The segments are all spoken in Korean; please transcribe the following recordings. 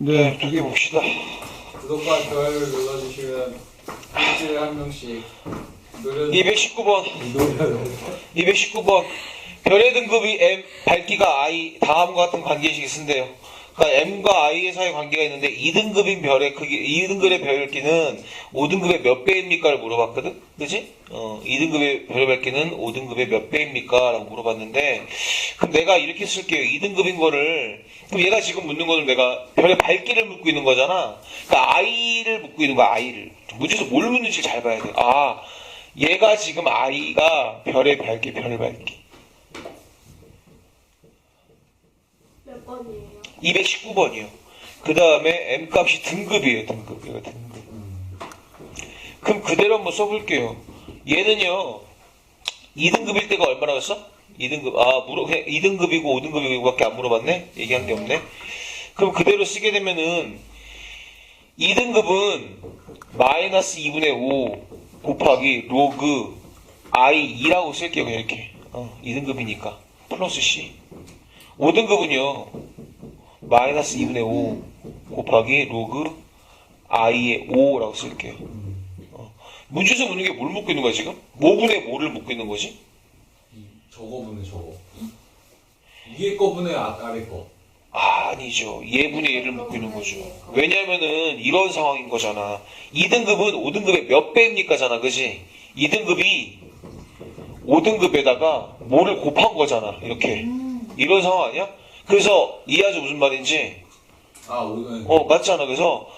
네, 두개 봅시다. 구독과 좋아요를 눌러주시면 일주일에 한 명씩 노래 219번, 노래 219번. 별의 등급이 M, 밝기가 I, 다음과 같은 관계식이 쓴대요. 그러니까 M과 I의 사이 관계가 있는데 2등급인 별의 크기, 2등급의 별기는 5등급의 몇 배입니까를 물어봤거든? 그지? 어, 2등급의 별의 밝기는 5등급의 몇 배입니까? 라고 물어봤는데, 그럼 내가 이렇게 쓸게요. 2등급인 거를, 그럼 얘가 지금 묻는 거는 내가 별의 밝기를 묻고 있는 거잖아. 그러니까 I를 묻고 있는 거야, I를. 문제에서 뭘 묻는지 잘 봐야 돼. 아, 얘가 지금 I가 별의 밝기, 별의 밝기. 몇 번이에요? 219번이요. 그 다음에 M 값이 등급이에요, 등급. 얘가 등급. 그럼 그대로 한번 써볼게요. 얘는요, 2등급일 때가 얼마나 였어 2등급. 아, 물어, 그냥 2등급이고 5등급이고 밖에 안 물어봤네? 얘기한 게 없네? 그럼 그대로 쓰게 되면은, 2등급은 마이너스 2분의 5 곱하기 로그 i2라고 쓸게요, 그냥 이렇게. 어, 2등급이니까. 플러스 c. 5등급은요, 마이너스 2분의 5 곱하기 로그 i의 5라고 쓸게요. 어. 문제에서 묻는 게 뭘 묻고 있는 거야 지금? 뭐분의 뭐를 묻고 있는 거지? 저거 분의 저거 위에 거 분의 아, 아래 거 아, 아니죠. 얘분의 얘를 묻고 있는 거죠. 왜냐면은 이런 상황인 거잖아. 2등급은 5등급의 몇 배입니까잖아. 그지? 2등급이 5등급에다가 뭐를 곱한 거잖아. 이렇게. 이런 상황 아니야? 그래서 이해하죠 무슨 말인지? 아 어, 맞잖아. 그래서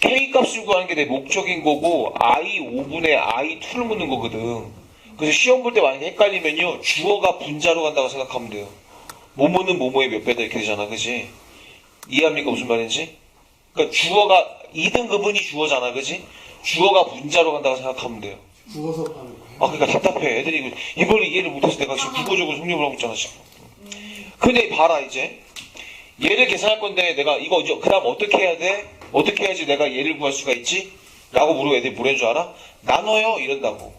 K 값을 구하는 게 내 목적인 거고, I 5분의 I 2를 묻는 거거든. 그래서 시험 볼 때 만약에 헷갈리면요, 주어가 분자로 간다고 생각하면 돼요. 뭐뭐는 뭐뭐의 몇 배다 이렇게 되잖아. 그지? 이해합니까? 무슨 말인지? 그러니까 주어가, 2등급은이 주어잖아. 그지? 주어가 분자로 간다고 생각하면 돼요. 구워서 파는 거예요? 아, 그러니까 답답해. 애들이 이걸 이해를 못해서 내가 지금 국어적으로 성립을 하고 있잖아, 지금. 근데 봐라, 이제. 얘를 계산할 건데 내가 이거 이제 그 다음 어떻게 해야 돼? 어떻게 해야지 내가 얘를 구할 수가 있지? 라고 물으면 애들이 뭐라는 줄 알아? 나눠요 이런다고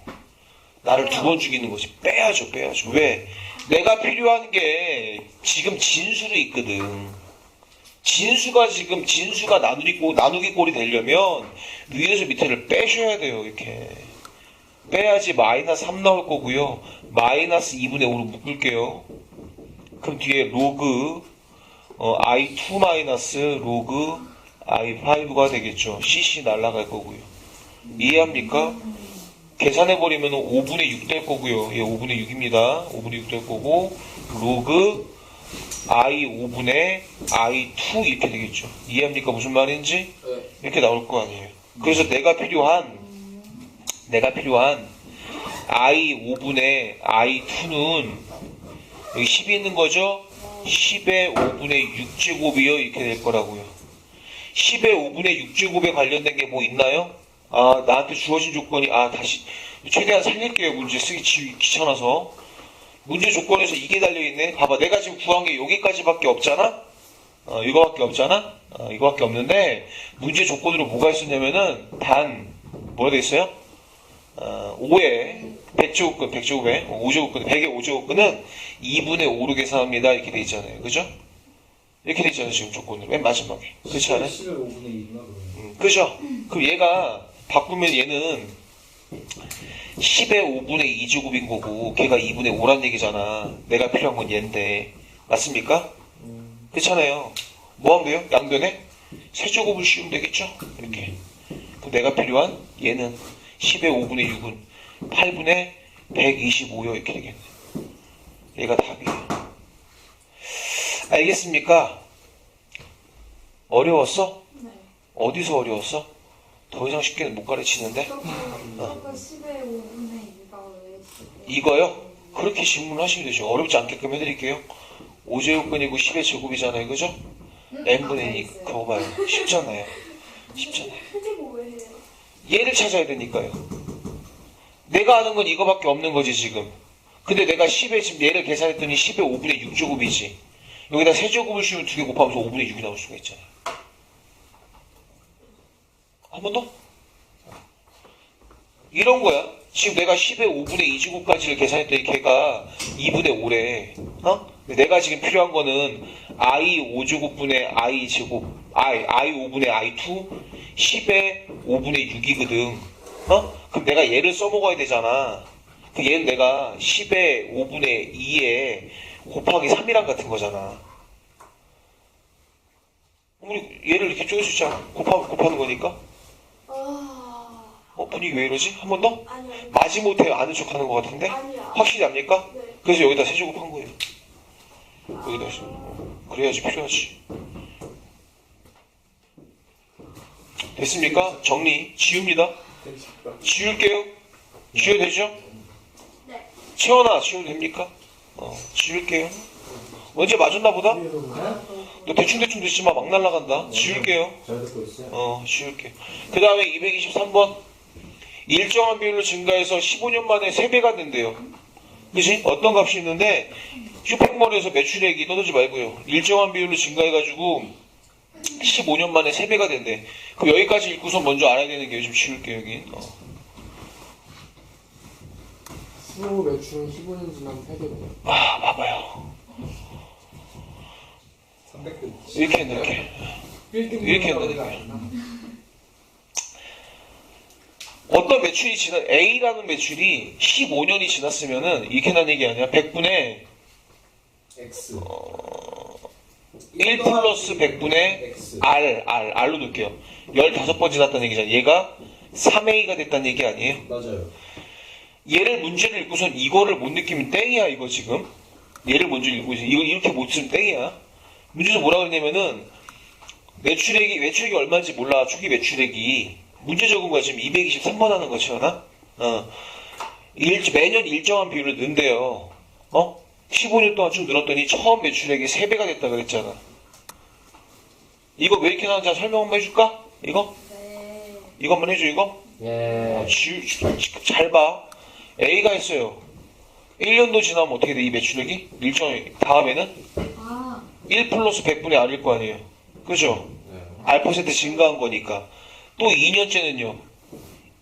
나를 두 번 죽이는 거지 빼야죠 빼야죠 왜? 내가 필요한 게 지금 진수로 있거든 진수가 지금 진수가 나누기 꼴 나누기 꼴이 되려면 위에서 밑에를 빼셔야 돼요 이렇게 빼야지 마이너스 3 나올 거고요 마이너스 2분의 5로 묶을게요 그럼 뒤에 로그 어, i2 마이너스 로그 i5가 되겠죠. cc 날라갈 거고요. 이해합니까? 계산해버리면 5분의 6 될 거고요. 예, 5분의 6입니다. 5분의 6 될 거고, 로그 i 5분의 i2 이렇게 되겠죠. 이해합니까? 무슨 말인지? 네. 이렇게 나올 거 아니에요. 그래서 내가 필요한, 내가 필요한 i 5분의 i2는 여기 10이 있는 거죠? 10의 5분의 6제곱이요. 이렇게 될 거라고요. 10의 5분의 6제곱에 관련된 게 뭐 있나요? 아, 나한테 주어진 조건이, 아, 다시, 최대한 살릴게요. 문제 쓰기 지- 귀찮아서. 문제 조건에서 이게 달려있네. 봐봐. 내가 지금 구한 게 여기까지밖에 없잖아? 어, 이거밖에 없잖아? 어, 이거밖에 없는데, 문제 조건으로 뭐가 있었냐면은, 단, 뭐가 돼 있어요? 어, 5에 100제곱근, 100제곱에 5제곱근, 100의 5제곱근은 2분의 5로 계산합니다. 이렇게 돼 있잖아요. 그죠? 이렇게 돼 있잖아요. 지금 조건으로. 맨 마지막에. 그렇지 않아요? 10의 5분의 2나 그러면 음, 그죠? 그럼 얘가 바꾸면 얘는 10의 5분의 2제곱인 거고 걔가 2분의 5란 얘기잖아. 내가 필요한 건 얘인데. 맞습니까? 그렇잖아요. 뭐 하면 돼요? 양변에 세제곱을 씌우면 되겠죠? 이렇게. 그럼 내가 필요한 얘는 10의 5분의 6은 8분의 125요. 이렇게 되겠네. 얘가 답이에요. 알겠습니까? 어려웠어? 네. 어디서 어려웠어? 더 이상 쉽게는 못 가르치는데? 저거 저거 10의 5분의 2가 왜 10의 이거요? 그렇게 질문하시면 되죠. 어렵지 않게끔 해드릴게요. 5제곱근이고 10의 제곱이잖아요. 그죠? n분의 2. 그거 봐요. 쉽잖아요. 쉽잖아요. 얘를 찾아야 되니까요. 내가 아는 건 이거밖에 없는 거지, 지금. 근데 내가 10의, 지금 얘를 계산했더니 10의 5분의 6제곱이지. 여기다 세제곱을 씌우면 두 개 곱하면서 5분의 6이 나올 수가 있잖아요. 한 번 더? 이런 거야. 지금 내가 10의 5분의 2제곱까지를 계산했더니 걔가 2분의 5래. 어? 내가 지금 필요한 거는 i 5제곱분의 i 제곱 i i 5분의 i2 10의 5분의 6이거든. 어? 그럼 내가 얘를 써먹어야 되잖아. 그 얘는 내가 10의 5분의 2에 곱하기 3이랑 같은 거잖아. 우리 얘를 이렇게 있잖아. 곱하, 곱하는 거니까. 아 어, 분위기 왜 이러지? 한 번 더? 마지못해 아는 척 하는 것 같은데? 아니야. 확실히 압니까? 네. 그래서 여기다 세제곱 한 거예요. 여기다 세- 그래야지 필요하지. 됐습니까? 정리 지웁니다. 지울게요. 지워도 되죠? 네. 채원아 지워도 됩니까? 어, 지울게요. 언제 맞았나 보다? 너 대충대충 듣지 마. 막 날라간다. 지울게요. 잘 듣고 있어요. 어, 지울게. 그 다음에 223번. 일정한 비율로 증가해서 15년 만에 3배가 된대요. 그지? 어떤 값이 있는데, 슈퍼몰에서 매출액이 떠들지 말고요. 일정한 비율로 증가해가지고, 15년 만에 3배가 된대. 그럼 여기까지 읽고서 먼저 알아야 되는 게 요즘 지울게, 여기. 어. 수호 매출은 15년 지나면 800원. 아, 봐봐요. 300개. 이렇게 했네, 이렇게. 이렇게 거야. 어떤 매출이 지나, A라는 매출이 15년이 지났으면은, 이렇게 난 얘기 아니야. 100분의 X. 1 플러스 100분의 X. R, R, R로 놓을게요. 15번 지났다는 얘기잖아. 얘가 3A가 됐다는 얘기 아니에요? 맞아요. 얘를 문제를 읽고선 이거를 못 느끼면 땡이야, 이거 지금. 얘를 먼저 읽고 있어. 이거 이렇게 못 쓰면 땡이야. 문제에서 뭐라 그랬냐면은, 매출액이, 매출액이 얼마인지 몰라, 초기 매출액이. 문제 적은 거야, 지금 223번 하는 거, 지원아? 어. 일, 매년 일정한 비율을 넣는데요. 어? 15년 동안 쭉 늘었더니 처음 매출액이 3배가 됐다 그랬잖아. 이거 왜 이렇게 나오는지 설명 한번 해줄까? 이거? 네. 이거 한번 해줘, 이거? 예. 지, 지- 잘 봐. A가 있어요. 1년도 지나면 어떻게 돼, 이 매출액이? 일정, 다음에는? 아 1 플러스 100분의 R일 거 아니에요. 그죠? 네. R 퍼센트 증가한 거니까. 또 2년째는요.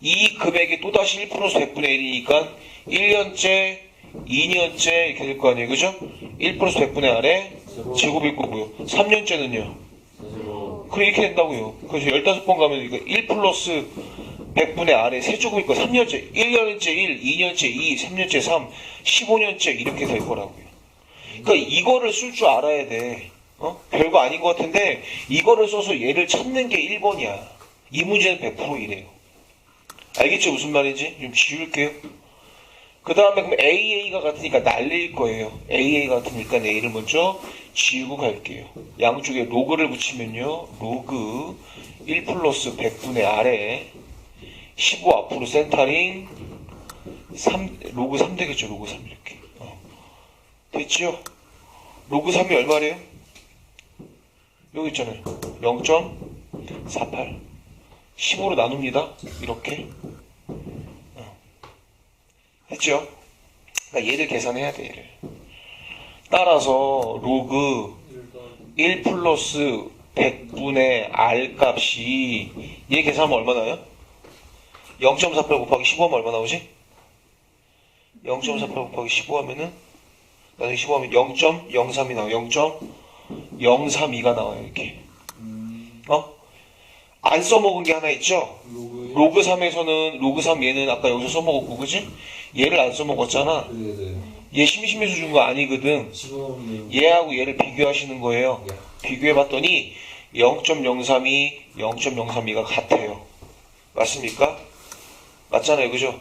이 금액이 또다시 1 플러스 100분의 1이니까 1년째, 2년째 이렇게 될 거 아니에요. 그죠? 1 플러스 100분의 R에 제곱일 거고요. 3년째는요. 그래서 그래 이렇게 된다고요. 그래서 15번 가면 이거 1 플러스 100분의 R에 세조금일 거 3년째, 1년째 1, 2년째 2, 3년째 3, 15년째 이렇게 될 거라고요. 그러니까 이거를 쓸 줄 알아야 돼. 어? 별거 아닌 것 같은데 이거를 써서 얘를 찾는 게 1번이야. 이 문제는 100% 이래요. 알겠죠? 무슨 말인지? 좀 지울게요. 그 다음에 그럼 AA가 같으니까 날릴 거예요. AA 같으니까 A를 먼저 지우고 갈게요. 양쪽에 로그를 붙이면요. 로그 1 플러스 100분의 아래 15 앞으로 센터링 3, 로그 3 되겠죠. 로그 3 이렇게. 어. 됐죠? 로그 3이 얼마래요? 여기 있잖아요. 0.48. 15로 나눕니다. 이렇게. 어. 했죠? 그러니까 얘를 계산해야 돼, 얘를. 따라서 로그 1 플러스 100분의 R 값이 얘 계산하면 얼마 나요? 0.48 곱하기 15 하면 얼마 나오지? 0.48 곱하기 15 하면은 나중에 15 하면 0.03이 나와요. 0.032가 나와요. 이렇게. 어? 안 써먹은 게 하나 있죠? 로그 3에서는 로그 3 얘는 아까 여기서 써먹었고 그지? 얘를 안 써먹었잖아. 네네. 얘 심심해서 준 거 아니거든. 얘하고 얘를 비교하시는 거예요. 예. 비교해봤더니 0.032, 0.032가 같아요. 맞습니까? 맞잖아요. 그죠?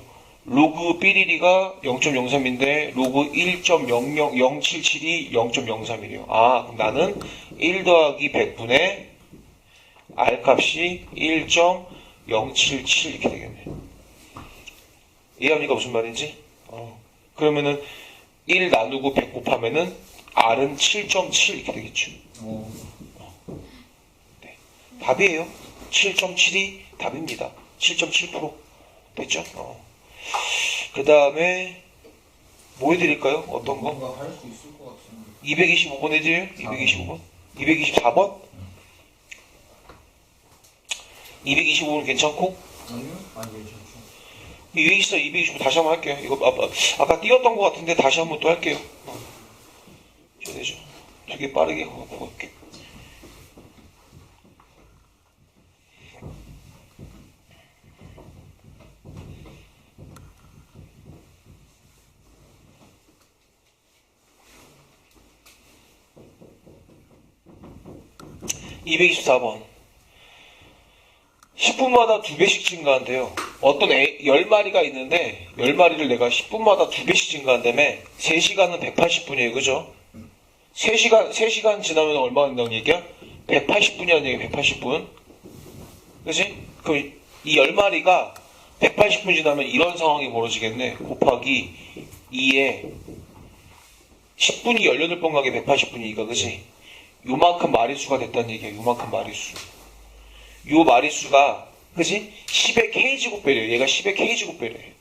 로그 삐리리가 0.03인데 로그 1.00077이 0.03이래요. 아, 그럼 나는 1 더하기 100분의 R 값이 1.077 이렇게 되겠네. 이해합니까? 무슨 말인지? 어. 그러면은 1 나누고 100 곱하면은 R은 7.7 이렇게 되겠죠. 어. 답이에요. 7.7이 답입니다. 7.7% 됐죠? 어. 그 다음에 뭐 해드릴까요? 어떤 거? 뭔가 할수 있을 것 같은데. 225번 해드려요? 225번? 224번? 225번 괜찮고? 아니요? 아니 괜찮죠. 224, 225 다시 한번 할게요. 이거 아, 아, 아까 띄웠던 것 같은데 다시 한번 또 할게요. 어. 저 되게 빠르게 하고 갈게. (224번) 10분마다 두 배씩 증가한대요. 어떤 애, 10마리가 있는데 10마리를 내가 10분마다 두 배씩 증가한다며 3시간은 180분이에요. 그죠? 3시간 3시간 지나면 얼마 된다는 얘기야? 180분이라는 얘기야. 180분. 그지? 그럼 이 10마리가 180분 지나면 이런 상황이 벌어지겠네. 곱하기 2에 10분이 18번 가게 180분이니까 그지? 요만큼 마리수가 됐다는 얘기야. 요만큼 마리수. 요 마리수가 그지? 10의 k제곱배래요. 얘가 10의 k제곱배래.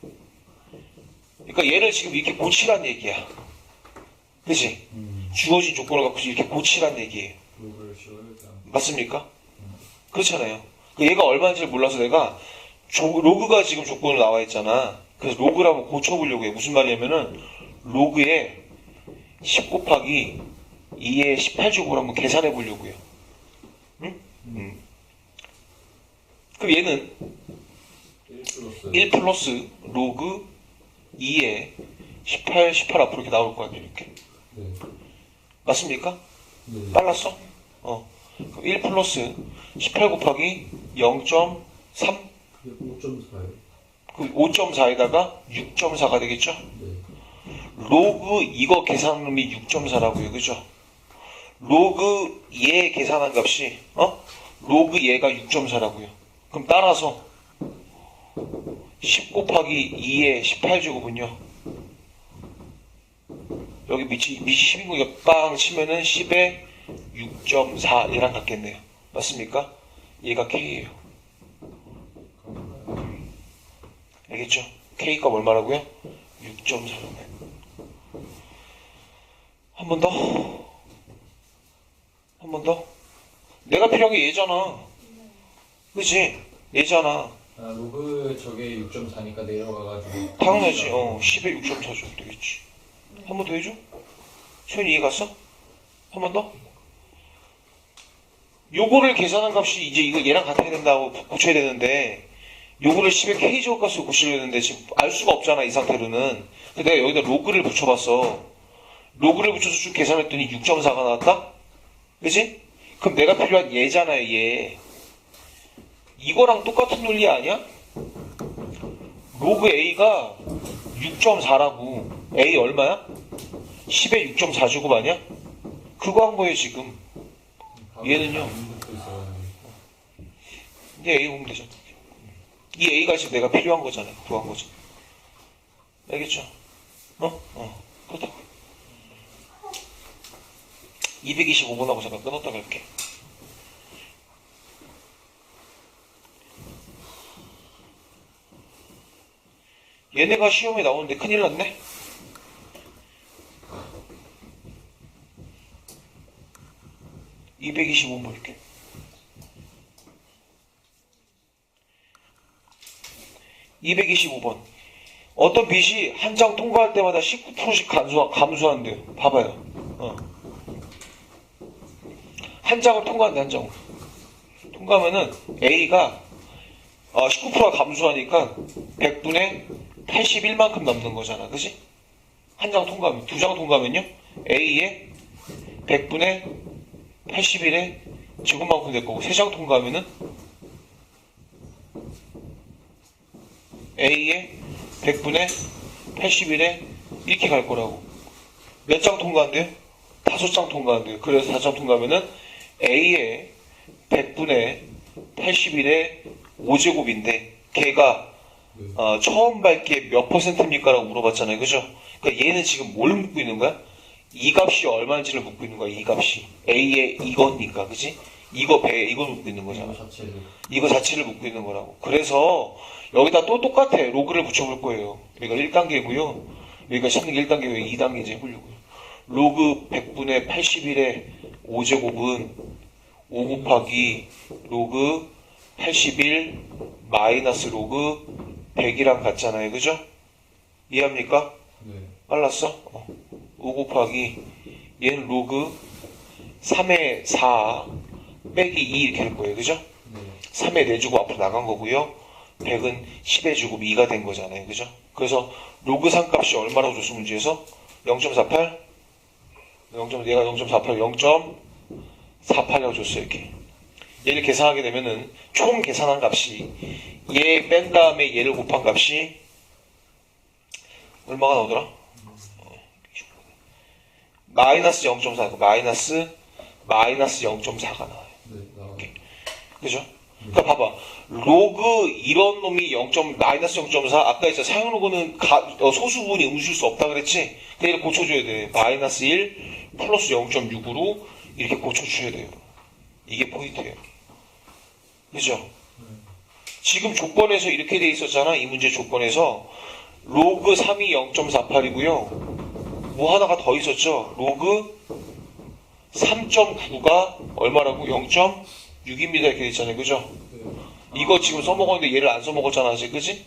그러니까 얘를 지금 이렇게 고치란 얘기야. 그지? 음. 주어진 조건을 갖고 이렇게 고치란 얘기예요. 맞습니까? 그렇잖아요. 그 얘가 얼마인지를 몰라서 내가 조- 로그가 지금 조건으로 나와 있잖아. 그래서 로그를 한번 고쳐보려고 해. 무슨 말이냐면은 로그에 10 곱하기 2의 18제곱을 한번 계산해 보려고 해요. 응? 음. 그럼 얘는 1 플러스 1 플러스 로그 2에 18, 18 앞으로 이렇게 나올 거 아니에요. 이렇게. 네. 맞습니까? 네. 빨랐어? 어. 그럼 1 플러스 18 곱하기 0.3, 그게 5.4예요. 그 5.4에다가 6.4가 되겠죠? 네. 로그 이거 계산한 놈이 6.4라고요. 그죠? 로그 얘 계산한 값이, 어? 로그 얘가 6.4라고요. 그럼 따라서 10 곱하기 2의 18제곱은요. 여기 밑이, 밑이 10이고 빵 치면은 10에 6.4 얘랑 같겠네요. 맞습니까? 얘가 K예요. 알겠죠? K값 얼마라고요? 6.4라고요. 한번 더. 한 번 더. 내가 필요한 게 얘잖아. 그치? 얘잖아. 아, 로그 저게 6.4니까 내려가가지고. 당연하지. 어, 10에 6.4죠. 되겠지. 한 번 더 해줘? 소연이 이해 갔어? 한 번 더? 요거를 계산한 값이 이제 이거 얘랑 같아야 된다고 고쳐야 되는데, 요거를 10의 K제곱 값으로 고치려 했는데 지금 알 수가 없잖아, 이 상태로는. 내가 여기다 로그를 붙여봤어. 로그를 붙여서 쭉 계산했더니 6.4가 나왔다? 그지? 그럼 내가 필요한 얘잖아요, 얘. 이거랑 똑같은 논리 아니야? 로그 A가 6.4라고. A 얼마야? 10에 6.4제곱 아니야? 그거 한 거예요, 지금. 얘는요? 이제 A 되잖아. 이 A가 지금 내가 필요한 거잖아. 구한 거죠. 알겠죠? 어? 어. 그렇다고. 225번하고 잠깐 끊었다 갈게. 얘네가 시험에 나오는데 큰일 났네? (225번) 볼게. 225번. 어떤 빚이 한 장 통과할 때마다 19%씩 감소, 감소한대요. 봐봐요. 어. 한 장을 통과한대, 한 장을. 통과하면은 A가 어, 19%가 감소하니까 100분의 81만큼 남는 거잖아. 그지? 한 장 통과하면, 두 장 통과하면요. A에 100분의 81에 지금만큼 될 거고, 세 장 통과하면은 A에 100분의 81에 이렇게 갈 거라고. 몇 장 통과한대요? 다섯 장 통과한대요. 그래서 다섯 장 통과하면은 A에 100분의 81에 5제곱인데 걔가 네. 어, 처음 밝기에 몇 퍼센트입니까? 라고 물어봤잖아요. 그죠? 그러니까 얘는 지금 뭘 묻고 있는 거야? 이 값이 얼마인지를 묻고 있는 거야. 이 값이. A의 이거니까. 그지? 이거 배, 이걸 묻고 있는 거잖아. 이거 자체를. 이거 자체를 묻고 있는 거라고. 그래서 여기다 또 똑같아. 로그를 붙여볼 거예요. 여기가 1단계고요. 여기가 찾는 게 1단계고요. 2단계 이제 해보려고요. 로그 100분의 81의 5제곱은 5 곱하기 로그 81 마이너스 로그 100이랑 같잖아요. 그죠? 이해합니까? 네. 빨랐어? 어. 5 곱하기 얘는 로그 3의 4 빼기 2 이렇게 될 거예요. 그죠? 네. 3에 내주고 앞으로 나간 거고요. 100은 10에 주고 2가 된 거잖아요. 그죠? 그래서 로그 상값이 얼마라고 줬어 문제에서? 0.48? 0. 얘가 0.48, 0.48이라고 줬어 이렇게. 얘를 계산하게 되면은 총 계산한 값이 얘 뺀 다음에 얘를 곱한 값이 얼마가 나오더라? 마이너스 0.4, 마이너스 마이너스 0.4가 나와요. 네. 그죠? 그러니까 봐봐. 로그 이런 놈이 0. 마이너스 0.4 아까 있잖아 사용 로그는 가- 어, 소수분이 음수일 수 없다 그랬지? 근데 이걸 고쳐줘야 돼. 마이너스 1 플러스 0.6으로 이렇게 고쳐줘야 돼요. 이게 포인트예요. 그죠? 지금 조건에서 이렇게 돼 있었잖아. 이 문제 조건에서 로그 3이 0.48이고요. 뭐 하나가 더 있었죠? 로그 3.9가 얼마라고? 0.6입니다. 이렇게 돼 있잖아요. 그죠? 네. 이거 지금 써먹었는데 얘를 안 써먹었잖아. 아직 그지?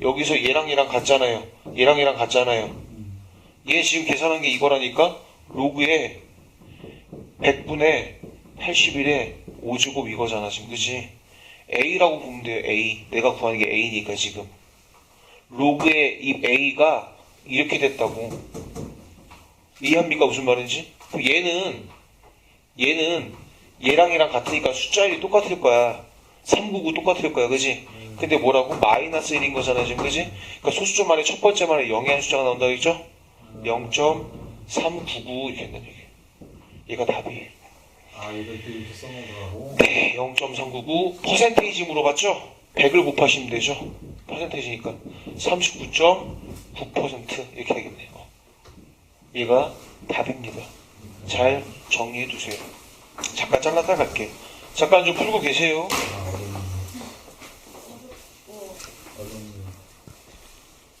여기서 얘랑 얘랑 같잖아요. 얘랑 얘랑 같잖아요. 얘 지금 계산한 게 이거라니까 로그에 100분의 81에 5제곱 이거잖아. 지금 그지? A라고 보면 돼요. A. 내가 구하는 게 A니까 지금. 로그의 이 A가 이렇게 됐다고. 이해합니까? 무슨 말인지? 그럼 얘는 얘는 얘랑 얘랑 같으니까 숫자 1이 똑같을 거야. 399 똑같을 거야. 그지? 근데 뭐라고? 마이너스 1인 거잖아. 지금 그지? 그러니까 소수점 안에 첫 번째 만에 영의 한 숫자가 나온다 그랬죠? 0.399 이렇게 된다는 얘기. 얘가 답이에요. 아, 이걸 또 이렇게 써먹으라고? 네, 0.399 퍼센테이지 물어봤죠? 100을 곱하시면 되죠? 퍼센테이지니까 39.9% 이렇게 되겠네요. 얘가 답입니다. 잘 정리해 두세요. 잠깐 잘랐다 갈게. 잠깐 좀 풀고 계세요.